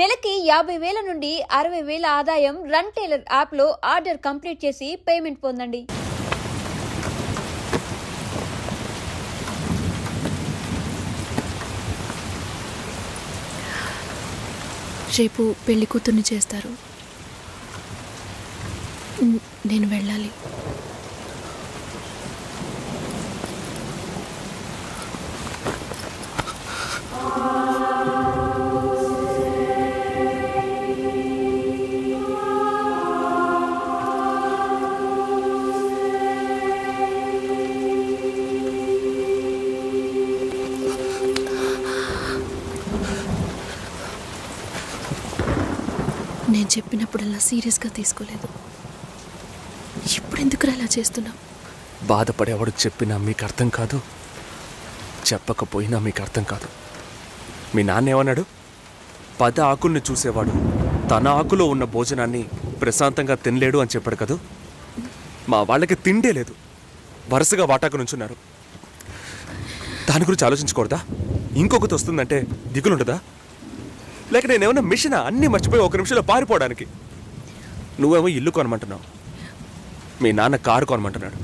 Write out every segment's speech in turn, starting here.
నెలకి యాభై వేల నుండి అరవై వేల ఆదాయం రన్ టైలర్ యాప్లో ఆర్డర్ కంప్లీట్ చేసి పేమెంట్ పొందండి. రేపు పెళ్ళి కూతుర్ని చేస్తారు. నేను వెళ్ళాలి. సీరియస్గా తీసుకోలేదు. ఇప్పుడు ఎందుకు అలా చేస్తున్నావు? బాధపడేవాడు చెప్పినా మీకు అర్థం కాదు చెప్పకపోయినా మీకు అర్థం కాదు. మీ నాన్న ఏమన్నాడు పద ఆకుల్ని చూసేవాడు. తన ఆకులో ఉన్న భోజనాన్ని ప్రశాంతంగా తినలేడు అని చెప్పాడు కదూ? మా వాళ్ళకి తిండే లేదు. వరుసగా వాటాకు నుంచున్నారు. దాని గురించి ఆలోచించకూడదా? ఇంకొకటి వస్తుందంటే దిగులుంటుందా లేక నేనేమన్నా మిషనా? అన్నీ మర్చిపోయి ఒక నిమిషంలో పారిపోవడానికి. నువ్వేమో ఇల్లు కొనమంటున్నావు. మీ నాన్న కారు కొనమంటున్నాడు.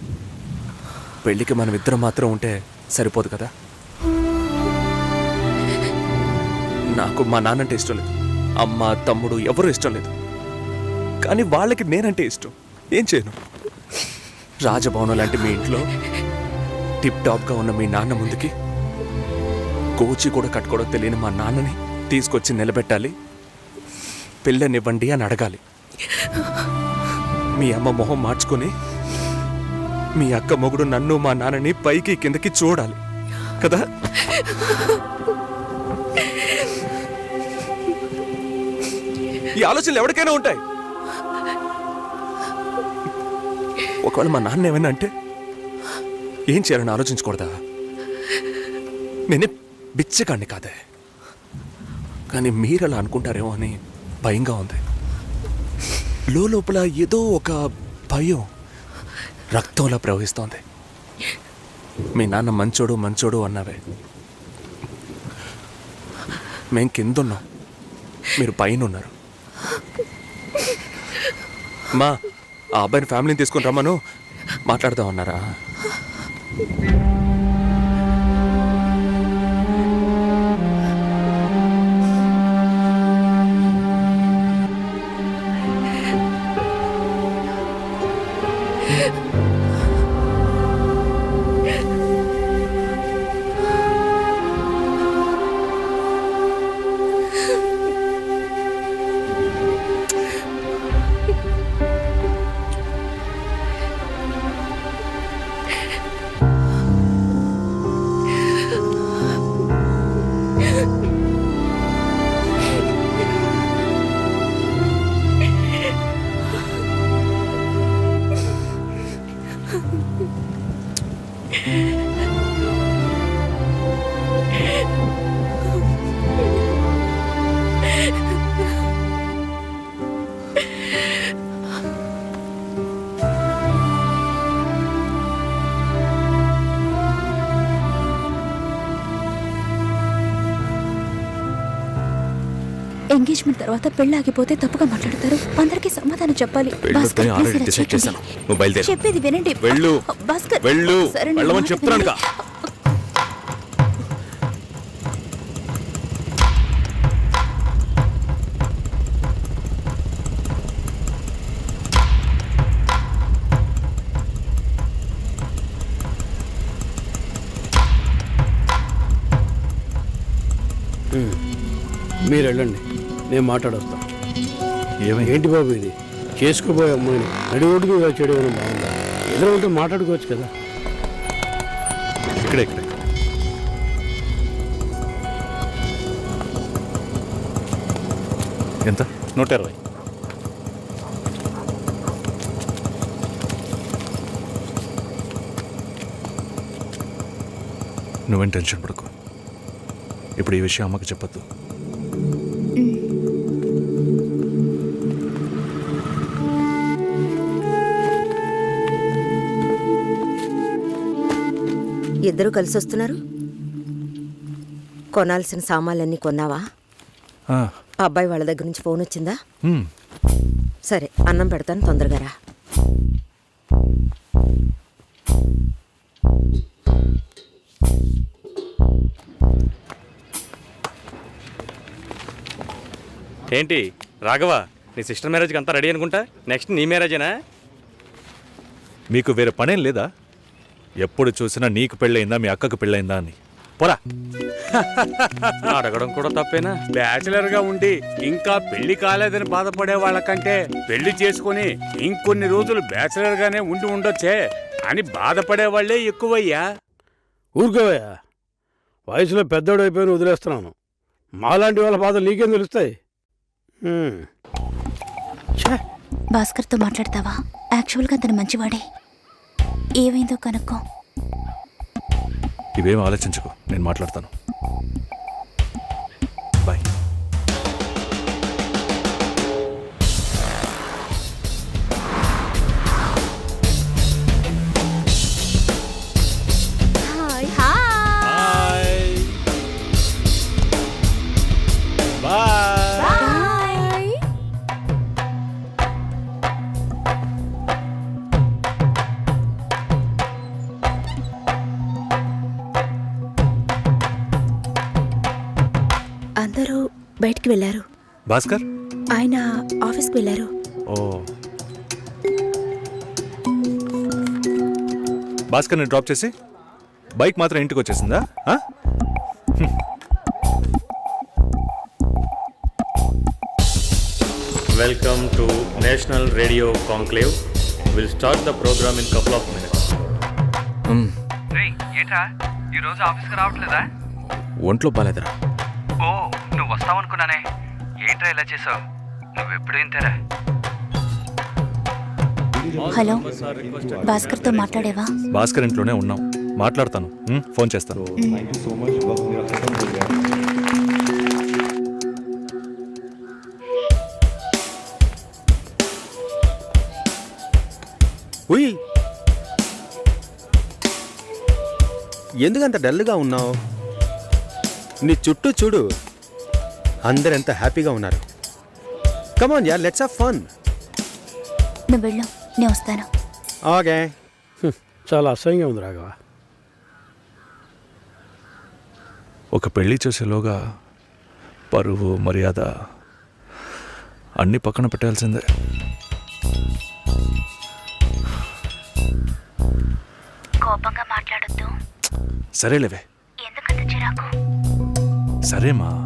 పెళ్ళికి మనం ఇద్దరం మాత్రం ఉంటే సరిపోదు కదా? నాకు మా నాన్నంటే ఇష్టం లేదు. అమ్మ తమ్ముడు ఎవరు ఇష్టం లేదు. కానీ వాళ్ళకి నేనంటే ఇష్టం. ఏం చేయను? రాజభవనం లాంటి మీ ఇంట్లో టిప్ టాప్గా ఉన్న మీ నాన్న ముందుకి కోచి కూడా కట్టుకోవడం తెలియని మా నాన్నని తీసుకొచ్చి నిలబెట్టాలి. పిల్లనివ్వండి అని అడగాలి. మీ అమ్మ మొహం మార్చుకొని మీ అక్క మొగుడు నన్ను మా నాన్నని పైకి కిందకి చూడాలి. కదా? ఈ ఆలోచనలు ఎవరికైనా ఉంటాయి. ఒకవేళ మా నాన్న ఏమైనా అంటే ఏం చేయాలని ఆలోచించకూడదా? నేనే బిచ్చగాడిని కాదే. కానీ మీరు అలా అనుకుంటారేమో అని భయంగా ఉంది. లోపల ఏదో ఒక భయం రక్తంలా ప్రవహిస్తోంది. మీ నాన్న మంచోడు మంచోడు అన్నావే. మేం కిందున్నాం. మీరు పైన ఉన్నారు మా ఆ అబ్బాయిని ఫ్యామిలీని తీసుకుని రమ్మను. మాట్లాడదాం ఎంగేజ్మెంట్ తర్వాత పెళ్ళి ఆగిపోతే తప్పుగా మాట్లాడతారు అందరికీ సమాధానం చెప్పాలి భాస్కర్, please ఇలా. చెప్పేది వినండి వెళ్ళు. భాస్కర్ వెళ్ళు. సరే, వెళ్ళమని చెప్తున్నానుగా. మీరు వెళ్ళండి నేను మాట్లాడొస్తాను ఏమైంది? ఏంటి బాబు ఇది? చేసుకోబోయే అమ్మాయిని నడిఒడికి ఇలా చేయడం బాగుందా? ఎదురు ఉంటే మాట్లాడుకోవచ్చు కదా. ఇక్కడే ఇక్కడే. ఎంత? నూట ఇరవై నువ్వేం టెన్షన్ పడకు. ఇప్పుడు ఈ విషయం అమ్మకి చెప్పొద్దు. ఇద్దరు కలిసి వస్తున్నారు కొనాల్సిన సామాన్లన్నీ కొన్నావా? అబ్బాయి వాళ్ళ దగ్గర నుంచి ఫోన్ వచ్చిందా. సరే అన్నం పెడతాను తొందరగా రా. ఏంటి రాఘవ నీ సిస్టర్ మ్యారేజ్కి అంతా రెడీ అనుకుంటా? నెక్స్ట్ నీ మ్యారేజేనా? మీకు వేరే పనేం లేదా? ఎప్పుడు చూసినా నీకు పెళ్ళయిందా మీ అక్కకు పెళ్ళయిందా అని. పోరా. అడగడం కూడా తప్పేనా? బ్యాచిలర్గా ఉండి ఇంకా పెళ్ళి కాలేదని బాధపడే వాళ్ళకంటే పెళ్ళి చేసుకుని ఇంకొన్ని రోజులు బ్యాచిలర్ గానే ఉండి ఉండొచ్చే అని బాధపడే వాళ్ళే ఎక్కువయ్యా. ఊరుకోవయ్యా. వయసులో పెద్దోడు అయిపోయిన వదిలేస్తున్నాను. మాలాంటి వాళ్ళ బాధలు నీకేం తెలుస్తాయి? భాస్కర్తో మాట్లాడతావా? యాక్చువల్గా అతను మంచివాడే. ఏమైందో కనుక్కో. ఇవేం ఆలోచించుకో. నేను మాట్లాడతాను. బయటికి వెళ్ళారు. భాస్కర్? ఆయన ఆఫీస్కి వెళ్ళారు. ఓ. భాస్కర్ని డ్రాప్ చేసి బైక్ మాత్రం ఇంటికి వచ్చేసిందా? Welcome to national radio conclave will start the programme in couple of minutes ఏంట్రా? ఈ రోజు ఆఫీస్కి రావట్లేదా? ఒంట్లో బాలేదురా. ఓ నువ్వు వస్తావనుకున్నానే ఏంట్రా ఇలా చేసావు? నువ్వు ఎప్పుడు ఇంతేరా? హలో. భాస్కర్తో మాట్లాడేవా? భాస్కర్ ఇంట్లోనే ఉన్నాం. మాట్లాడతాను? ఫోన్ చేస్తాను. ఉయ్. ఎందుకంత డల్గా ఉన్నావు? నీ చుట్టూ చూడు. అందరెంత హ్యాపీగా ఉన్నారు. Come on yeah let's have fun నువ్వు వెళ్ళు నేను వస్తాను. ఓకే. చాలా అసహ్యంగా ఉంది రాఘవ. ఒక పెళ్ళి చేసేలోగా పరువు మర్యాద అన్ని పక్కన పెట్టాల్సిందే. కోపంగా మాట్లాడొద్దు. సరేలేవే. ఎందుకంత చిరాకు? సరేమా?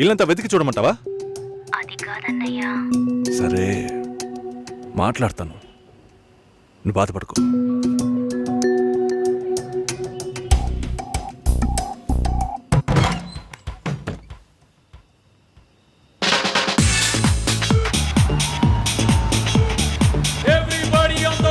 ఇల్లంతా వెతికి చూడమంటావా? అది కాదన్నయ్యా. సరే మాట్లాడతాను. నువ్వు బాధపడుకో. ఎవ్రీబడి ఆన్ ద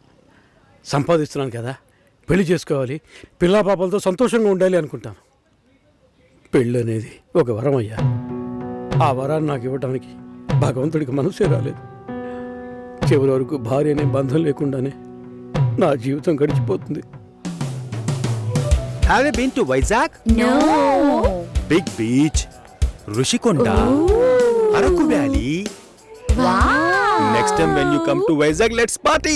సంపాదిస్తున్నాను కదా. పెళ్ళి చేసుకోవాలి. పిల్లా పాపలతో సంతోషంగా ఉండాలి అనుకుంటాను పెళ్ళి అనేది ఒక వరం అయ్యా. ఆ వరాన్ని నాకు ఇవ్వడానికి భగవంతుడికి మనసే రాలేదు. చివరి వరకు భార్య అనే బంధం లేకుండానే నా జీవితం గడిచిపోతుంది. Have you been to Vizag no big beach Rushikonda Araku valley next time when you come to Vizag let's party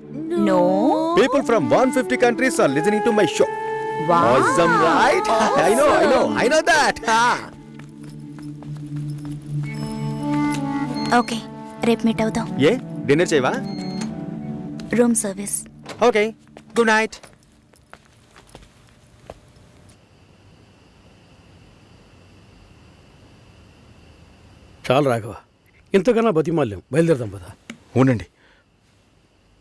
no people from one fifty countries are listening to my show Awesome, right? I know, I know, I know that. Okay రేపు meet అవుదాం ఏ? Dinner చేయవా? Room service okay good night చాలు రాఘవ ఇంతకన్నా బతిమాల్యం బయలుదేరదాం పదా. ఉండండి.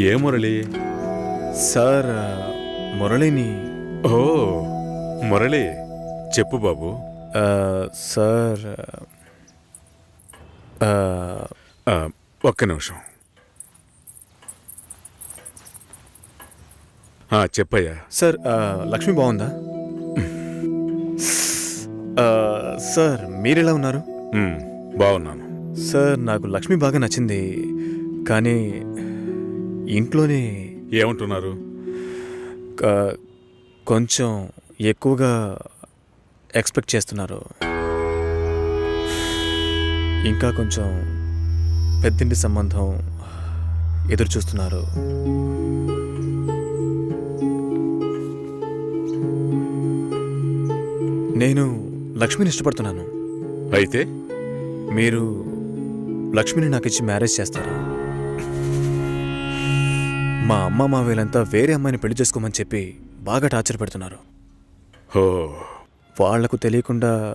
ఏ Murali? Sir మురళిని. ఓ మురళి చెప్పు బాబు. సార్ ఒక్క నిమిషం. చెప్పయ్యా. సార్ లక్ష్మి బాగుందా? సార్ మీరెలా ఉన్నారు? బాగున్నాను. సార్ నాకు లక్ష్మి బాగా నచ్చింది కానీ ఇంట్లోనే ఏమంటున్నారు? క- కొంచెం ఎక్కువగా ఎక్స్పెక్ట్ చేస్తున్నారు. ఇంకా కొంచెం పెద్దింటి సంబంధం ఎదురు చూస్తున్నారు. నేను లక్ష్మిని ఇష్టపడుతున్నాను. అయితే? మీరు లక్ష్మిని నాకు ఇచ్చి మ్యారేజ్ చేస్తారా? మా అమ్మ మా వీళ్ళంతా వేరే అమ్మాయిని పెళ్ళి చేసుకోమని చెప్పి బాగా టార్చర్ పెడుతున్నారు. ఓ వాళ్ళకు తెలియకుండా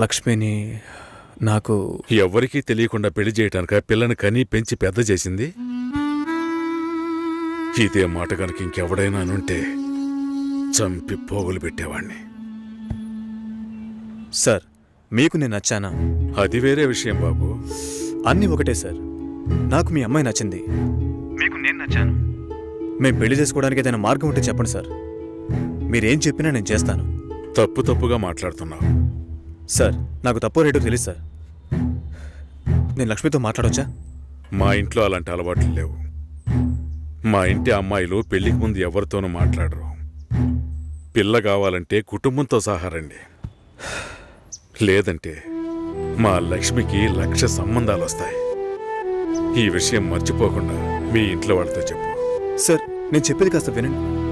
లక్ష్మిని నాకు ఎవరికీ తెలియకుండా పెళ్ళి చేయటానిక పిల్లని కని పెంచి పెద్ద చేసింది? ఇదే మాట కనుక ఇంకెవడైనా అనుంటే చంపి పోగులు పెట్టేవాణ్ణి. సార్ మీకు నేను నచ్చానా? అది వేరే విషయం బాబు. అన్నీ ఒకటే సార్. నాకు మీ అమ్మాయి నచ్చింది. మీకు నేను నచ్చాను. మేము పెళ్ళి చేసుకోవడానికి ఏదైనా మార్గం ఉంటే చెప్పండి సార్. మీరేం చెప్పినా నేను చేస్తాను. తప్పు తప్పుగా మాట్లాడుతున్నావు. సార్ నాకు తప్పు రేటు తెలుసు సార్. నేను లక్ష్మితో మాట్లాడొచ్చా? మా ఇంట్లో అలాంటి అలవాట్లు లేవు. మా ఇంటి అమ్మాయిలు పెళ్ళికి ముందు ఎవరితోనూ మాట్లాడరు. పిల్ల కావాలంటే కుటుంబంతో సహా రండి. లేదంటే మా లక్ష్మికి లక్ష సంబంధాలు వస్తాయి. ఈ విషయం మర్చిపోకుండా మీ ఇంట్లో వాళ్ళతో చెప్పు. సార్ నేను చెప్పేది కాస్త వినండి.